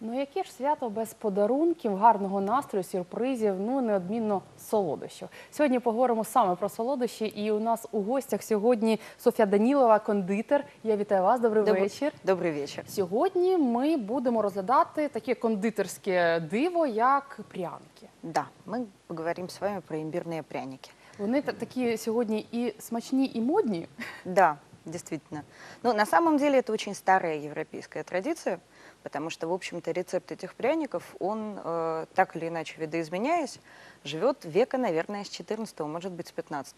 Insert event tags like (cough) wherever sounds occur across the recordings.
Ну яке ж свято без подарунків, гарного настрою, сюрпризів, ну неодмінно солодощів. Сьогодні поговоримо саме про солодощі, і у нас у гостях сьогодні Софія Данілова, кондитер. Я вітаю вас. Добрий Добр- вечір. Добрый вечер. Сьогодні ми будемо розглядати таке кондитерське диво, як пряники. Да, мы поговорим с вами про имбирные пряники. Вони та- такі сьогодні і смачні, і модні. Да, действительно. Но на самом деле это очень старая европейская традиция, Потому что, в общем-то, рецепт этих пряников, он, э, так или иначе видоизменяясь, живет века, наверное, с 14 может быть, с 15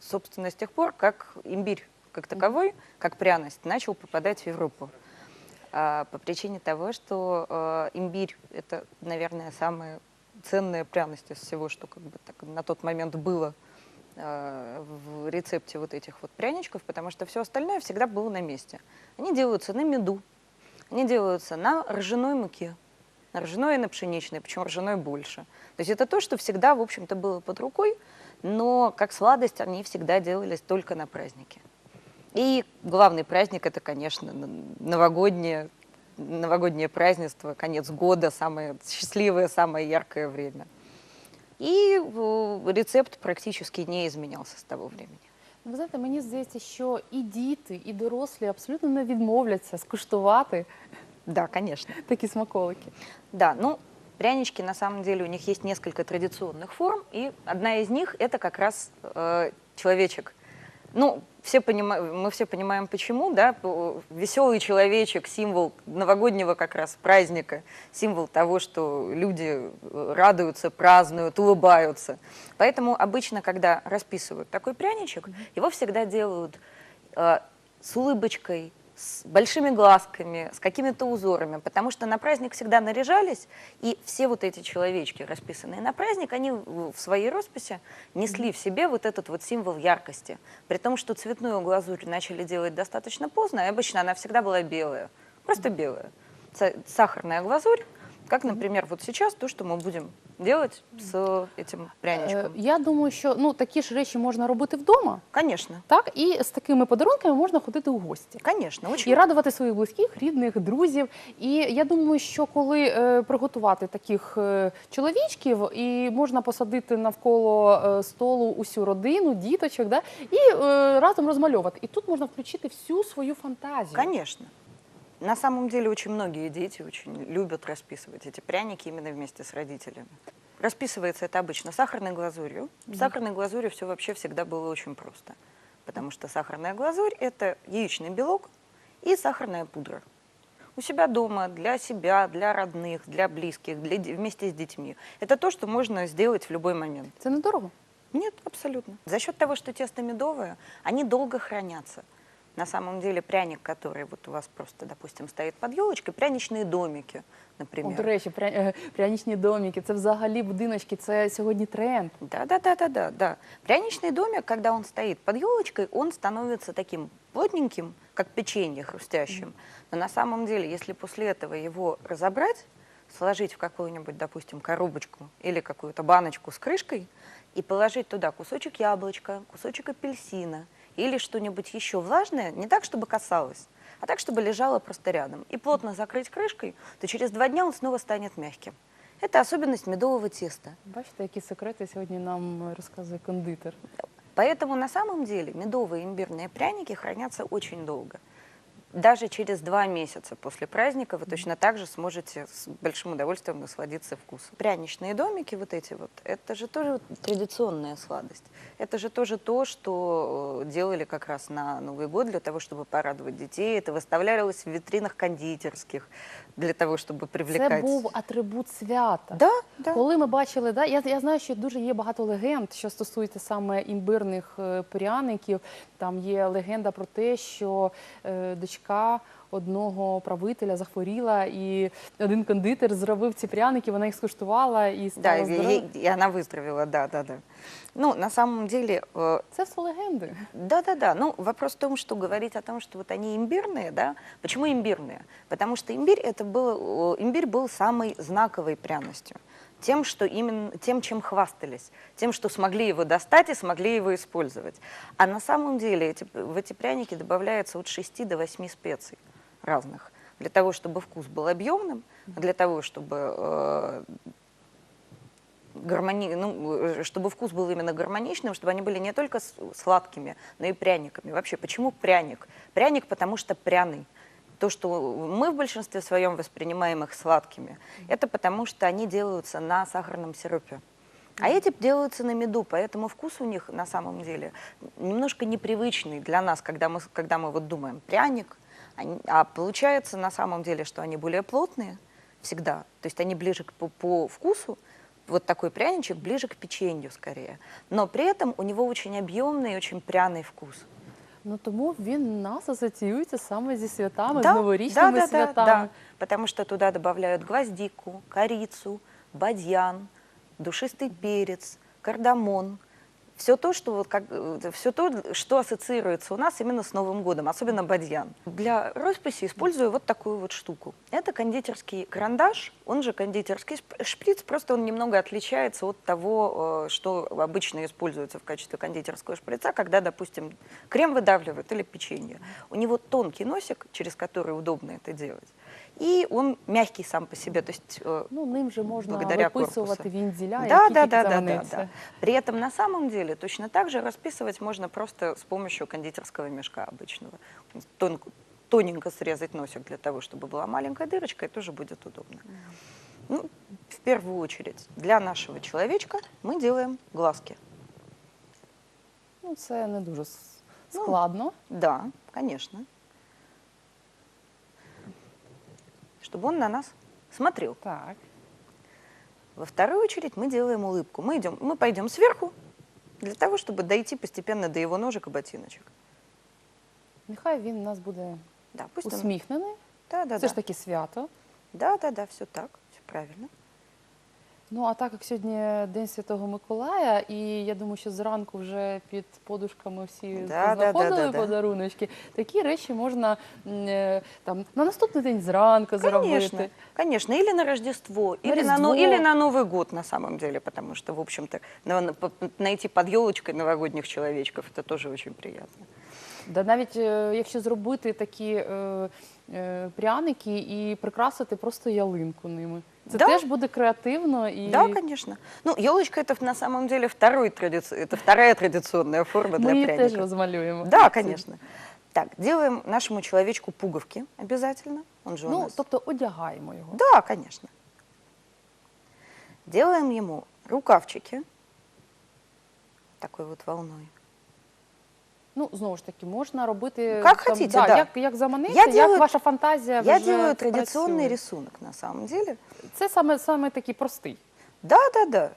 Собственно, с тех пор, как имбирь как таковой, как пряность, начал попадать в Европу. А, по причине того, что э, имбирь – это, наверное, самая ценная пряность из всего, что как бы так на тот момент было э, в рецепте вот этих вот пряничков, потому что все остальное всегда было на месте. Они делаются на меду, они делаются на ржаной муке, на ржаной и на пшеничной, причем ржаной больше. То есть это то, что всегда, в общем-то, было под рукой, но как сладость они всегда делались только на праздники. И главный праздник это, конечно, новогоднее, новогоднее празднество, конец года, самое счастливое, самое яркое время. И э, рецепт практически не изменялся с того времени. Ви знаєте, мені здається, що і діти, і дорослі абсолютно не відмовляться скуштувати Да, конечно. такі смаколики. Да, ну, прянички, на самом деле, у них есть несколько традиционных форм, и одна из них – это как раз э, человечек. ну, все понима- мы все понимаем, почему, да, веселый человечек, символ новогоднего как раз праздника, символ того, что люди э, радуются, празднуют, улыбаются. Поэтому обычно, когда расписывают такой пряничек, его всегда делают э, с улыбочкой, с большими глазками, с какими-то узорами, потому что на праздник всегда наряжались, и все вот эти человечки, расписанные на праздник, они в своей росписи несли в себе вот этот вот символ яркости. При том, что цветную глазурь начали делать достаточно поздно, и обычно она всегда была белая, просто белая. Сахарная глазурь, как, например, вот сейчас то, что мы будем делать с этим пряничком. Я думаю, що ну такі ж речі можна робити вдома, Конечно, так і з такими подарунками можна ходити у гості. конечно, очень І радувати своїх близьких, рідних, друзів. І я думаю, що коли е, приготувати таких е, чоловічків, і можна посадити навколо е, столу усю родину, діточок, да, і е, разом розмальовувати. І тут можна включити всю свою фантазію. Конечно. На самом деле очень многие дети очень любят расписывать эти пряники именно вместе с родителями. Расписывается это обычно сахарной глазурью. С сахарной глазурью все вообще всегда было очень просто. Потому что сахарная глазурь – это яичный белок и сахарная пудра. У себя дома, для себя, для родных, для близких, для, вместе с детьми. Это то, что можно сделать в любой момент. Це недорого. Нет, абсолютно. За счет того, что тесто медовое, они долго хранятся. На самом деле пряник, который вот у вас просто, допустим, стоит под елочкой, пряничные домики, О, например. до речі, пря... е, прянічні домики, це взагалі будиночки, це сьогодні тренд. Да, да, да, да, да, да. Пряничный домик, когда он стоит под елочкой, он становится таким плотненьким, как печенье хрустящим. Но на самом деле, если после этого его разобрать, сложить в какую-нибудь, допустим, коробочку или какую-то баночку с крышкой и положить туда кусочек яблочка, кусочек апельсина или что-нибудь еще влажное, не так, чтобы касалось, а так, чтобы лежало просто рядом, и плотно закрыть крышкой, то через два дня он снова станет мягким. Это особенность медового теста. Бачите, які секрети сьогодні нам розказує кондитер. Поэтому на самом деле медовые имбирные пряники хранятся очень долго. Даже через два месяца после праздника вы точно так же сможете с большим удовольствием насладиться вкусом. Пряничные домики вот эти вот, это же тоже вот традиционная сладость. Это же тоже то, что э, делали как раз на Новый год для того, чтобы порадовать детей. Это выставлялось в витринах кондитерских для того, чтобы привлекать. Це був атрибут свята. Да, да. Коли ми бачили, да, я, я знаю, що дуже є багато легенд, що стосується саме імбирних е, пряників. Там є легенда про те, що е, дочка одного правителя захворіла, і один кондитер зробив ці пряники, вона їх скуштувала і Да, стала и, здорова. ей- и она выздоровела, да, да, да. Ну, на самом деле, э, Це все легенди. Да-да-да. Ну, вопрос в том, что говорить о том, что вот они имбирные, да. Почему имбирные? Потому что имбирь это был, э, имбирь был самой знаковой пряностью. Тем, что именно, тем, чем хвастались, тем, что смогли его достать и смогли его использовать. А на самом деле эти, в эти пряники добавляется от 6 до 8 специй разных. для того, чтобы вкус был объемным, для того, чтобы э, гармони... ну, э, чтобы вкус был именно гармоничным, чтобы они были не только сладкими, но и пряниками. Вообще, почему пряник? Пряник, потому что пряный. То, что мы в большинстве своем воспринимаем их сладкими, это потому что они делаются на сахарном сиропе. А эти делаются на меду, поэтому вкус у них на самом деле немножко непривычный для нас, когда мы, когда мы вот думаем пряник, они- а получается на самом деле, что они более плотные всегда, то есть они ближе к, по, по вкусу, вот такой пряничек ближе к печенью скорее, но при этом у него очень объемный и очень пряный вкус. Ну тому він у нас асоціюється саме зі святами, Да, з новорічними да, да, да, святами. да, потому что туда добавляют гвоздику, корицу, бадьян, душистый перец, кардамон. все то, что вот как, все то, что ассоциируется у нас именно с Новым годом, особенно бадьян. Для росписи использую вот такую вот штуку. Это кондитерский карандаш, он же кондитерский шприц, просто он немного отличается от того, э, что обычно используется в качестве кондитерского шприца, когда, допустим, крем выдавливают или печенье. У него тонкий носик, через который удобно это делать И он мягкий сам по себе, то есть э, Ну, ним же можна благодаря виписувати корпусу. вінділя, Да, які да, тільки да, да, да, заманеться. да. При этом на самом деле точно так же расписывать можно просто с помощью кондитерского мешка обычного. Тонко, тоненько срезать носик для того, чтобы была маленькая дырочка, и тоже будет удобно. Ну, в первую очередь, для нашего человечка мы делаем глазки. Ну, це не дуже с- Ну, складно. Да, конечно. Чтобы он на нас смотрел. Так. Во вторую очередь мы делаем улыбку. Мы, идем, мы пойдем сверху для того, чтобы дойти постепенно до его ножек и ботиночек. Нехай він у нас буде Да, пусть он... усміхнений. Да, да, Це да. ж таки свято. Да, да, да, все так, все правильно. Ну а так як сьогодні День Святого Миколая, і я думаю, що зранку вже під подушками всі Да, знаходили да, да. подаруночки. Такі речі можна е, там на наступний день зранку Конечно, зробити. конечно. Или на Рождество, На или, На, но- или на Новый год, на самом деле, потому что, в общем-то, найти под елочкой новогодних человечков, это тоже очень приятно. Да навіть е, якщо зробити такі е, пряники і прикрасити просто ялинку ними. Це Да. теж буде креативно і Да, конечно. Ну, елочка это на самом деле второй традици... это вторая традиционная форма ми для її теж пряников. розмалюємо. Да, конечно. Так, делаем нашему человечку пуговки обязательно. Он же у Ну, нас. тобто одягаємо його. Да, конечно. Делаем ему рукавчики такой вот волной. Ну, знову ж таки, можна робити Як хотіте, да, да. як, як заманеться, Я як делаю- ваша фантазія Я вже делаю традиционный працює. рисунок на самом деле. Це саме, саме такий простий. Да, да, да.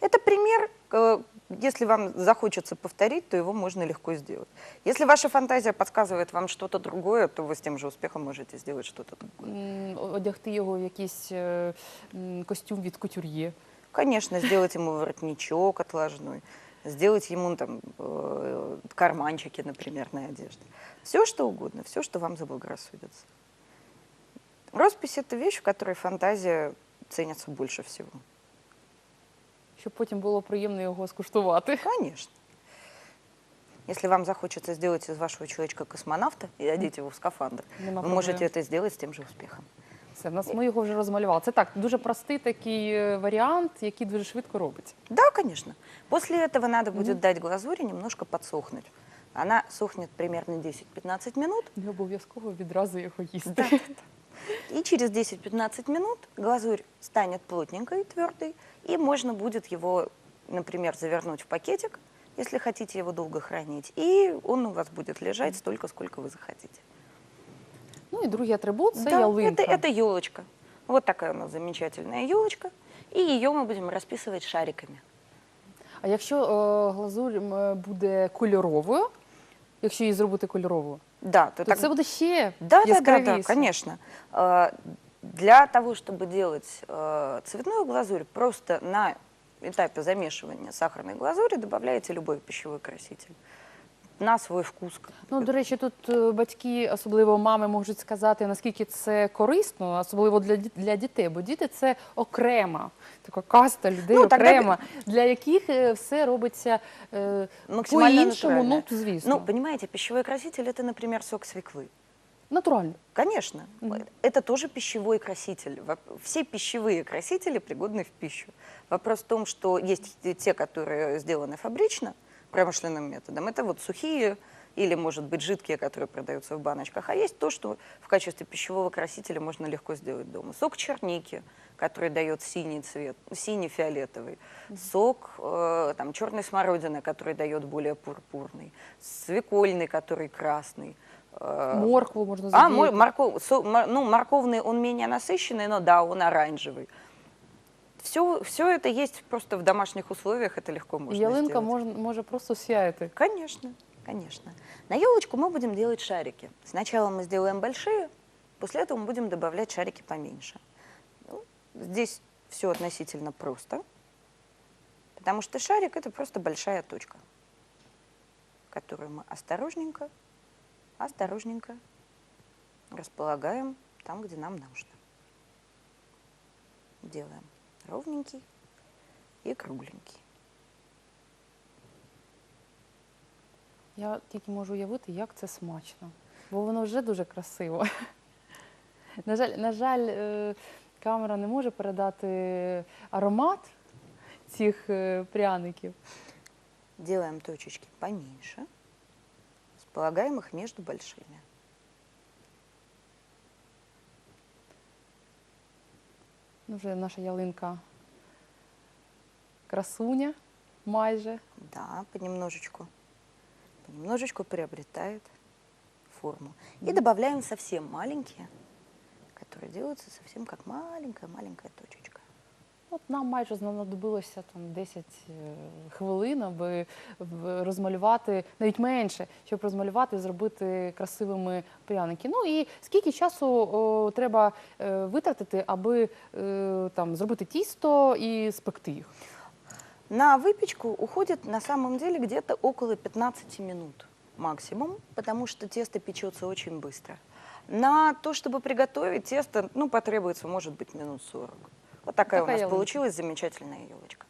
Это пример, э, если вам захочется повторить, то его можно легко сделать. Если ваша фантазия подсказывает вам что-то другое, то вы с тем же успехом можете сделать что-то другое. М, Одягти його в якийсь е, м, костюм від кутюр'є. Конечно, сделать ему воротничок отложной, сделать ему там э, карманчики, например, на одежде. Все что угодно, все, что вам заблагорассудится. Роспись – это вещь, в которой фантазия ценится больше всего. Щоб потім було приємно його скуштувати. Конечно. Если вам захочется сделать из вашего человечка космонавта и одеть его в скафандр, Нема вы можете это сделать с тем же успехом Все, в нас ми його вже розмалювали. Це так, дуже простий такий е, варіант, який дуже швидко робиться. Да, конечно. После этого надо будет дать глазури немножко подсохнуть. Она сохнет примерно 10-15 минут. Не обов'язково відразу його їсти. Да, да, да. И через 10-15 минут глазурь станет плотненькой, твердой, и можно будет его, например, завернуть в пакетик, если хотите его долго хранить, и он у вас будет лежать столько, сколько вы захотите. Ну і другий атрибут це Да, ялинка. Это, это елочка. Вот такая у нас замечательная елочка. И ее мы будем расписывать шариками. А якщо е, глазурь м, буде кольоровою, якщо її зробити кольоровою, Да, то то так- це буде ще Да, да, да, да, яскравіше. конечно. Э, Для того, чтобы делать э, цветную глазурь, просто на этапе замешивания сахарной глазури добавляете любой пищевой краситель на свой вкус. Ну, до речі, тут е, батьки, особливо мами, можуть сказати, наскільки це корисно, особливо для, діт- для дітей, бо діти це окрема, така каста людей Ну, тогда- окрема, для яких е, все робиться е, Максимально по-іншому, натурально. ну, звісно. Ну, понимаете, пищевой краситель это, например, сок свеклы. Натурально. Конечно, Мгм. это тоже пищевой краситель. Воп- Все пищевые красители пригодны в пищу. Вопрос в том, что есть и те, которые сделаны фабрично, промышленным методом. Это вот сухие или, может быть, жидкие, которые продаются в баночках. А есть то, что в качестве пищевого красителя можно легко сделать дома. Сок черники, который дает синий цвет, синий-фиолетовый. Сок э, там, черной смородины, который дает более пурпурный. Свекольный, который красный. Э, Моркву можна а, задіяти. мой, морков, со- мор- ну, морковный, он менее насыщенный, но да, он оранжевый. Все, все это есть просто в домашних условиях, это легко можно ялинка сделать. може, може просто сяяти. Конечно, конечно. На елочку мы будем делать шарики. Сначала мы сделаем большие, после этого мы будем добавлять шарики поменьше. Ну, здесь все относительно просто, потому что шарик это просто большая точка, которую мы осторожненько, осторожненько располагаем там, где нам нужно. Делаем ровненький и кругленький. Я тільки можу уявити, як це смачно, бо воно вже дуже красиво. (laughs) На жаль, на жаль, камера не може передати аромат цих пряників. Делаем точечки поменьше, располагаем их между большими. Вже наша ялинка красуня майже. Да, понемножечку, понемножечку приобретает форму. И добавляем совсем маленькие, которые делаются совсем как маленькая-маленькая точечка. От нам майже знадобилося там 10 е, хвилин, аби в- розмалювати навіть менше, щоб розмалювати, зробити красивими пряники. Ну і скільки часу о, треба е, витратити, аби е, там зробити тісто і спекти їх? На выпечку уходит на самом деле где-то около 15 минут максимум, потому что тесто печется очень быстро. На то, чтобы приготовить тесто, ну, потребуется, может быть, минут 40. Вот такая, Такая у нас елочка. получилась замечательная елочка.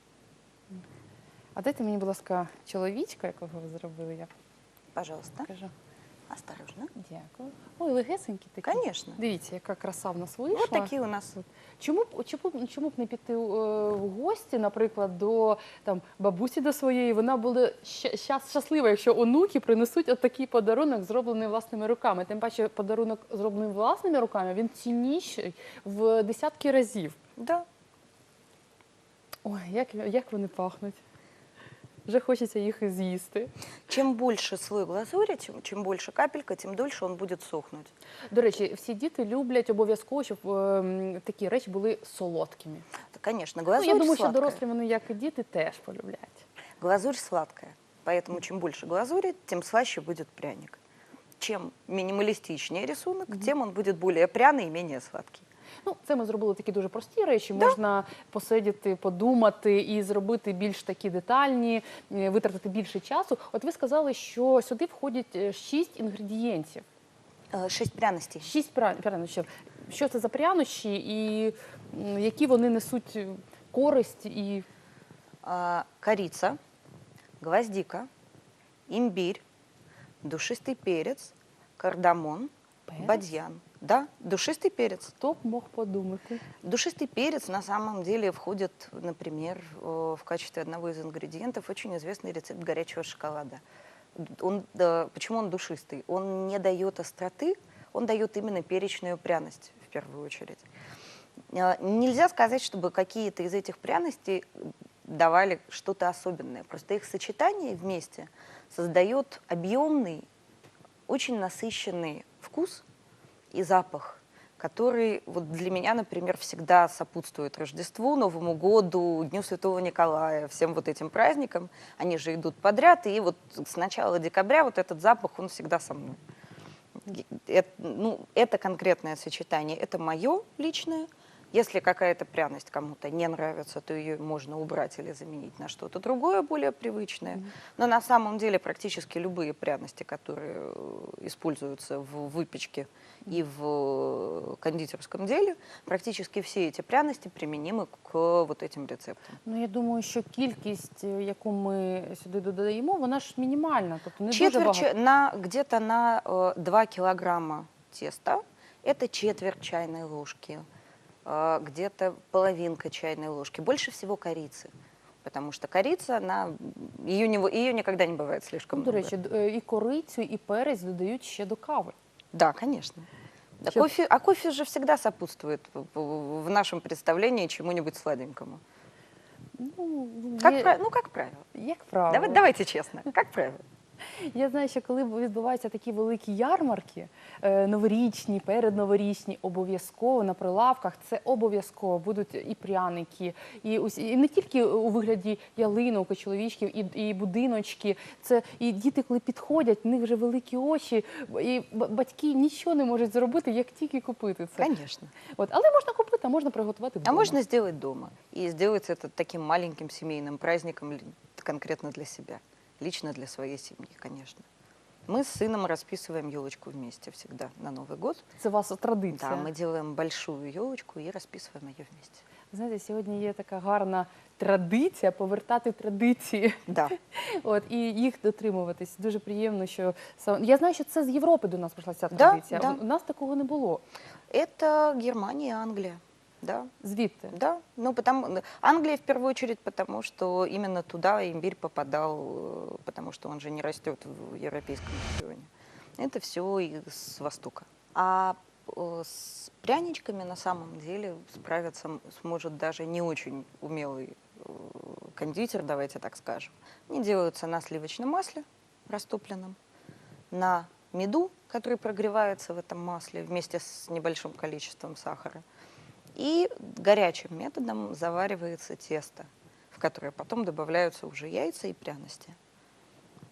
А дайте мені, будь ласка, чоловічка, якого ви зробили. Я Пожалуйста, покажу. осторожно. Дякую. Ой, легесенькі такі. Конечно. Дивіться, яка краса в нас вийшла. Вот такие у нас. Чому б чому, б- чому б не піти е, в гості, наприклад, до там бабусі до своєї? Вона буде ща- щас- щаслива, якщо онуки принесуть от такий подарунок, зроблений власними руками. Тим паче, подарунок зроблений власними руками, він цінніший в десятки разів. Да. Ой, як, як вони пахнуть. Вже хочеться їх і з'їсти. Чем больше слой глазури, чем, чем больше капелька, тем дольше он будет сохнуть. До речі, всі діти люблять обов'язково, щоб е, м, такі речі були солодкими. Да, конечно, Ну, глазурь я думаю, що сладкая. дорослі вони, як і діти, теж полюблять. Глазурь сладкая. Поэтому чем больше глазури, тем слаще будет пряник. Чем минималистичнее рисунок, тем он будет более пряный и менее сладкий. Ну, це ми зробили такі дуже прості речі. Можна посидіти, подумати і зробити більш такі детальні, е, витратити більше часу. От ви сказали, що сюди входять е, шість інгредієнтів, Э, Шесть пряностей. шість пря- прянощів. Що це за прянощі і які вони несуть е, користь і А, Корица, гвоздика, имбирь, душистый перец, кардамон, бадьян. Да, душистый перец. хто б мог подумати? Душистый перец на самом деле входит, например, э, в качестве одного из ингредиентов очень известный рецепт горячего шоколада. Он, да, почему он душистый? Он не дает остроты, он дает именно перечную пряность в первую очередь. Э, Нельзя сказать, чтобы какие-то из этих пряностей давали что-то особенное. Просто их сочетание вместе создает объемный, очень насыщенный вкус и запах, который вот для меня, например, всегда сопутствует Рождеству, Новому году, Дню Святого Николая, всем вот этим праздникам. Они же идут подряд, и вот с начала декабря вот этот запах, он всегда со мной. Это, ну, это конкретное сочетание, это мое личное. Если какая-то пряность кому-то не нравится, то ее можно убрать или заменить на что-то другое, более привычное. Но на самом деле практически любые пряности, которые э, используются в выпечке и в э, кондитерском деле, практически все эти пряности применимы к вот этим рецептам. Ну я думаю, що кількість, е, яку ми сюди додаємо, вона ж мінімальна, тобто не дуже Четверть багато. че- на где-то на э, 2 килограмма теста. Это четверть чайной ложки, э, где-то половинка чайной ложки. Больше всего корицы. Потому что корица, она, ее, не, ее никогда не бывает слишком Ну, До много. речі, д- е, і корицю, і перець додають ще до кави. Да, конечно. Да, Щас- кофе, а кофе же всегда сопутствует в- в в нашем представлении чему-нибудь сладенькому. Ну, Как, є- пра- ну, как правило. як правило. Давай- давайте честно, как правило. Я знаю, що коли відбуваються такі великі ярмарки, е, новорічні, передноворічні, обов'язково на прилавках це обов'язково будуть і пряники, і усі і не тільки у вигляді ялинок, і чоловічків, і, і будиночки. Це і діти, коли підходять, в них вже великі очі, і батьки нічого не можуть зробити, як тільки купити це. Конечно. От, але можна купити, а можна приготувати А вдома. можно сделать дома. И сделать это таким маленьким семейным праздником конкретно для себя Лично для своей семьи, конечно. Мы с сыном расписываем елочку вместе всегда на Новый год. Це у вас традиція. Да, мы делаем большую елочку и расписываем ее вместе. Знаєте, сьогодні є така гарна традиція повертати традиції. Да. (laughs) От і їх дотримуватись. Дуже приємно, що сам я знаю, що це з Європи до нас прийшла ця Да, традиція. да. У нас такого не було. Это Германия, Англия. Да, Звідти. Да, ну потому Англия в первую очередь, потому что именно туда имбирь попадал, э, потому что он же не растет в европейском регионе. Это все с востока. А э, с пряничками на самом деле справиться сможет даже не очень умелый э, кондитер, давайте так скажем. Они делаются на сливочном масле растопленном, на меду, который прогревается в этом масле вместе с небольшим количеством сахара. И горячим методом заваривается тесто, в которое потом добавляются уже яйца и пряности.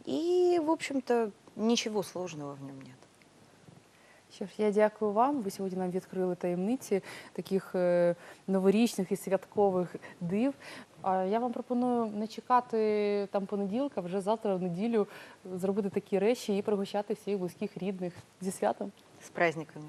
И, в общем-то, ничего сложного в нем нет. Що ж, я дякую вам. Ви сьогодні нам відкрили таємниці таких е, новорічних і святкових див. А я вам пропоную не чекати там понеділка, вже завтра в неділю зробити такі речі і пригощати всіх близьких рідних зі святом. С праздниками.